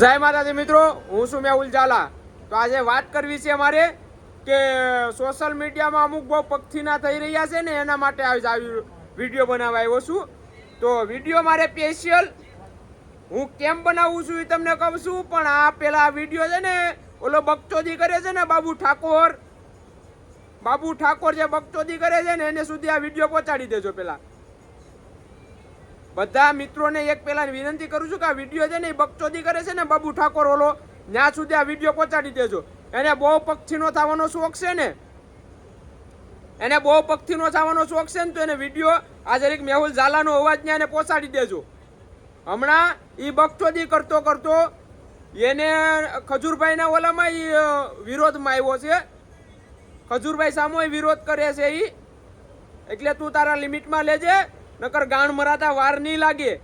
જય માતાજી મિત્રો, હું છું મેહુલ ઝાલા. તો આજે વાત કરવી છે મારે કે સોશિયલ મીડિયામાં અમુક બહુ પક્ષીના થઈ રહ્યા છે ને, એના માટે આવી આવી વીડિયો બનાવવા આવ્યો છું. તો વીડિયો મારે સ્પેશિયલ હું કેમ બનાવું છું એ તમને કહું છું, પણ આ પેલા વીડિયો છે ને, ઓલો બકચોદી કરે છે ને, બાબુ ઠાકોર. બાબુ ઠાકોર જે બકચોદી કરે છે ને, એને સુધી આ વીડિયો પહોંચાડી દેજો પેલા. બધા મિત્રોને એક પેલા વિનંતી કરું છું કે આ વીડિયો છે ને એ બકચોદી કરે છે ને બાબુ ઠાકોર ઓલો ત્યાં સુધી આ વીડિયો પહોંચાડી દેજો. એને બહુ પક્ષીનો થવાનો શોખ છે ને. એને બહુ પક્ષીનો થવાનો શોખ છે ને તો એને વીડિયો આ જરીક મેહુલ ઝાલાનો અવાજ ત્યાં એને પહોંચાડી દેજો. હમણાં એ બકચોદી કરતો કરતો એને ખજૂરભાઈના ઓલામાં એ વિરોધમાં આવ્યો છે. ખજૂરભાઈ સામો વિરોધ કરે છે એ એટલે તું તારા લિમિટમાં લેજે. નકર ગાણ મરાતા વાર નહીં લાગે.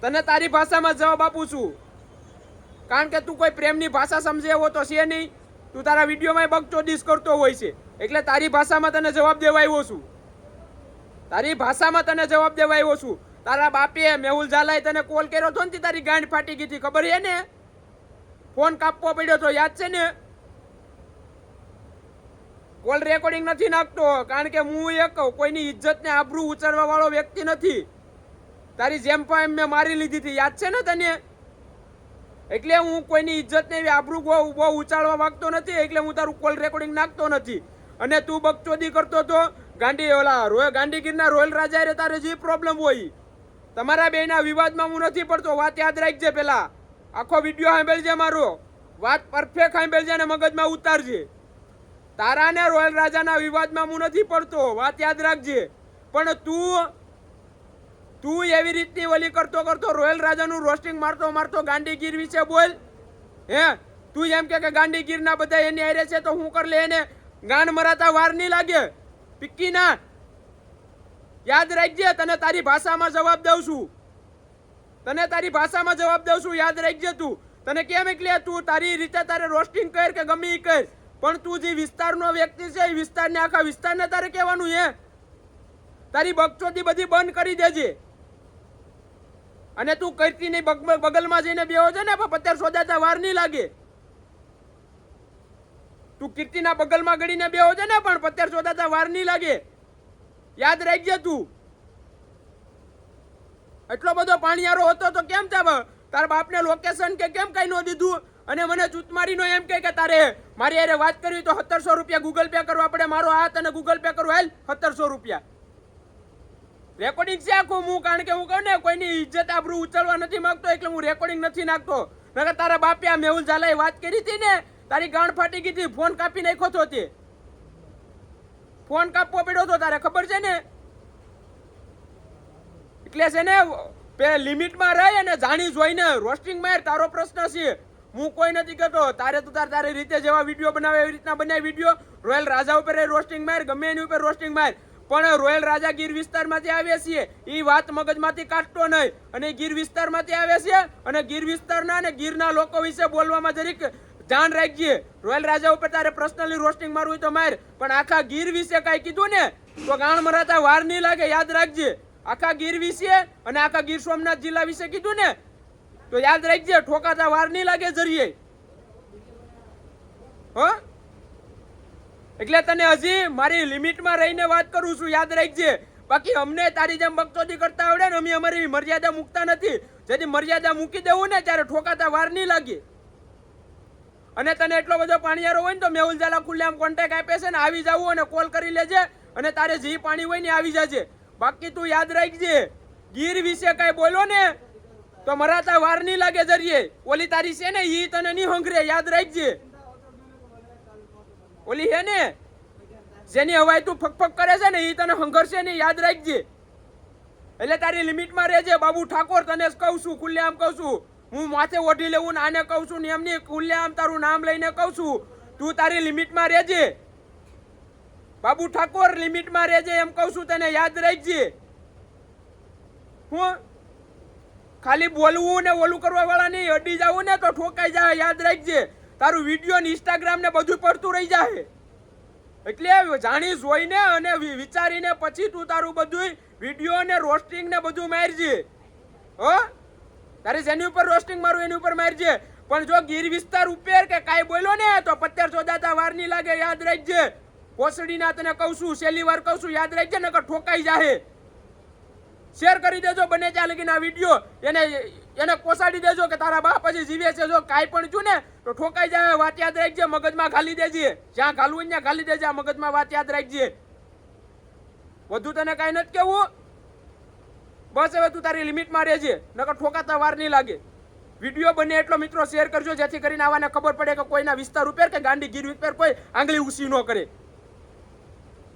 તને તારી ભાષામાં જવાબ આપું છું. કારણ કે તું કોઈ પ્રેમની ભાષા સમજે એવો તો છે નહીં. તું તારા વિડીયોમાં બગચોદીસ કરતો હોય છે. એટલે તારી ભાષામાં તને જવાબ દેવા આવ્યો છું. તારી ભાષામાં તને જવાબ દેવા આવ્યો છું. તારા બાપે મેહુલ ઝાલાએ તને કોલ કર્યો હતો ને તારી ગાંઠ ફાટી ગઈ હતી. ખબર છે ને? ફોન કાપવો પડ્યો તો યાદ છે ને? કોલ રેકોર્ડિંગ નથી નાખતો, કારણ કે હું એક કોઈની ઇજ્જતને આબરૂ ઉચરવા વાળો વ્યક્તિ નથી. તારી જેમ પણ મેં મારી લીધી હતી, યાદ છે ને તને? એટલે હું કોઈની ઇજ્જતને એવી આબરૂ બહુ ઉચાળવા માંગતો નથી, એટલે હું તારું કોલ રેકોર્ડિંગ નાખતો નથી. અને તું બકચોદી કરતો તો, ગાંડી, ઓલા રોય ગાંધીગીરના રોયલ રાજા તારે જે પ્રોબ્લેમ હોય, તમારા બેના વિવાદમાં હું નથી પડતો, વાત યાદ રાખજે પેલા. આખો વીડિયો સાંભળજે મારો. વાત પરફેક્ટ સાંભળજે અને મગજમાં ઉતારજે. તારા ને રોયલ રાજાના વિવાદમાં હું નથી પડતો, વાત યાદ રાખજે. પણ તું તું એવી રીતની ઓલી કરતો કરતો રોયલ રાજાનું રોસ્ટિંગ મારતો મારતો ગાંધીગીર વિશે બોલ. હે? તું એમ કે ગાંધીગીરના બધા એની હારે છે તો હું કર લે એને? ગાંડ મરાતા વાર નહીં લાગે? પિક્કી ના. યાદ રાખજે, તને તારી ભાષામાં જવાબ દઉં છું. તને તારી ભાષામાં જવાબ દઉં છું, યાદ રાખજે તું. તને કેમ એટલે તું તારી રીતે તારે રોસ્ટિંગ કર કે ગમે એ કર? પણ તું જે વિસ્તારનો વ્યક્તિ છે, એ વિસ્તારને આખા વિસ્તારને તારે કહેવાનું હે તારી બકચોદી બધી બંધ કરી દેજે. અને તું કરતી નહીં, બગ- બગલમાં જઈને બેહો છે ને પત્યાર સોદાતા વાર નહીં લાગે. તું કીર્તિના બગલમાં ગળીને બેહો છે ને, પણ પત્યાર સોદાતા વાર નહીં લાગે. યાદ રાખજે તું. એટલો બધો પાણીયારો હતો તો કેમ તારા બાપને લોકેશન કે કેમ કઈ ન દીધું? અને મને ચૂતમારીનો એમ કહે કે તારે મારી અરે વાત કરવી તો સત્તરસો રૂપિયા ગૂગલ પે કરવા પડે. મારો હાથ અને ગૂગલ પે કરવો હેલ સત્તરસો રૂપિયા. રેકોર્ડિંગ છે આખું હું, કારણ કે હું કહું ને, કોઈની ઇજ્જત આબરૂ ઉચલવા નથી માંગતો, એટલે હું રેકોર્ડિંગ નથી નાખતો. નકર તારા બાપે આ મેહુલ ઝાલાએ વાત કરી હતી ને, તારી ગાંઠ ફાટી ગઈ હતી, ફોન કાપી નાખ્યો તો તે. ફોન કાપવો પડ્યો તો તારે, ખબર છે ને? એટલે છે ને લિમિટમાં રહી અને જાણી જોઈને રોસ્ટિંગ માર, તારો પ્રશ્ન છે. હું કોઈ નથી કરતો તારે તું તાર તારી રીતે જેવા વીડિયો બનાવે એવી રીતના બનાવી વીડિયો રોયલ રાજા ઉપર રોસ્ટિંગ માર, ગમે એની ઉપર રોસ્ટિંગ માર. પણ રોયલ રાજા ગીર વિસ્તારમાંથી આવે છે એ વાત મગજમાંથી કાઢતો નહીં. અને ગીર વિસ્તારમાંથી આવે છે, અને ગીર વિસ્તારના અને ગીરના લોકો વિશે બોલવામાં જરીક ધ્યાન રાખજે. રોયલ રાજા ઉપર તારે પર્સનલી રોસ્ટિંગ મારવું તો માર. પણ આખા ગીર વિશે કાંઈ કીધું ને, તો ગાણ મરાતા વાર નહીં લાગે, યાદ રાખજે. આખા ગીર વિશે અને આખા ગીર સોમનાથ જિલ્લા વિશે કીધું ને તો યાદ રાખજે, ઠોકાતા વાર નહીં લાગે જરીએ. હો? એટલે તને હજી મારી લિમિટમાં રહીને વાત કરું છું, યાદ રાખજે. બાકી અમને તારી જેમ બકચોદી કરતા આવડે ને, અમે અમારી મર્યાદા મૂકતા નથી. જેથી મર્યાદા મૂકી દેવું ને, ત્યારે ઠોકાતા વાર નહીં લાગે. અને તને એટલો બધો પાણીયારો હોય ને, તો મેહુલ ઝાલા ખુલ્લેઆમ કોન્ટેક્ટ આપે છે ને, આવી જવું અને કોલ કરી લેજે. અને તારે જે પાણી હોય ને આવી જાજે. બાકી તું યાદ રાખજે, ગીર વિશે કઈ બોલો ને તો મરાતા વાર નહીં લાગે જરીએ. ઓલી તારી છે ને, ઈ તને નહીં હંગરે, યાદ રાખજે. ઓલી હે ને, જેની હવાઈ તું ફકફક કરે છે ને, ઈ તને હંગરશે ને યાદ રાખજે. એટલે તારી લિમિટમાં રહેજે. બાબુ ઠાકોર, તને કહું છું, ખુલ્લેઆમ કહું છું. હું માથે ઓઢી લેવું ને આને કહું છું ને એમની ખુલ્લેઆમ તારું નામ લઈને કહું છું. તું તારી લિમિટમાં રહેજે. બાબુ ઠાકોર, લિમિટમાં રહેજે એમ કહું છું, તને યાદ રાખજે. હું ખાલી બોલવું ને ઓલું કરવા વાળા નહીં, અડી જાવું ને તો ઠોકાઈ જાય, યાદ રાખજે. તારું વીડિયો ને ઇન્સ્ટાગ્રામ ને બધું પડતું રહી જાય. એટલે જાણી જોઈને અને વિચારીને પછી તું તારું બધું વીડિયો ને રોસ્ટિંગ ને બધું મારજે. હો? તારે જેની ઉપર રોસ્ટિંગ મારું એની ઉપર મારજે. પણ જો ગીર વિસ્તાર ઉપર કે કાંઈ બોલ્યો ને, તો પત્તર ચોદાતા વારની લાગે, યાદ રાખજે. કોસડીના તને કહું છું, છેલ્લી વાર કહું છું, યાદ રાખજે, નકર ઠોકાઈ જાહે. શેર કરી દેજો, બને ત્યાં લગીને આ વીડિયો. એને એને કોસાડી દેજો કે તારા બાપ પછી જીવે છે, જો કાંઈ પણ છું ને તો ઠોકાઈ જાય વાત યાદ રાખજે, મગજમાં ખાલી દેજે. જ્યાં ઘાલવું ત્યાં ખાલી દેજે મગજમાં વાત યાદ રાખજે. વધુ તને કાંઈ નથી કેવું બસ હવે તું તારી લિમિટમાં રહેજે, નકર ઠોકાતા વાર નહીં લાગે. વીડિયો બને એટલો મિત્રો શેર કરજો, જેથી કરીને આવાને ખબર પડે કે કોઈના વિસ્તાર ઉપર કે ગાંડી ગીર ઉપર કોઈ આંગળી ઉસી ન કરે.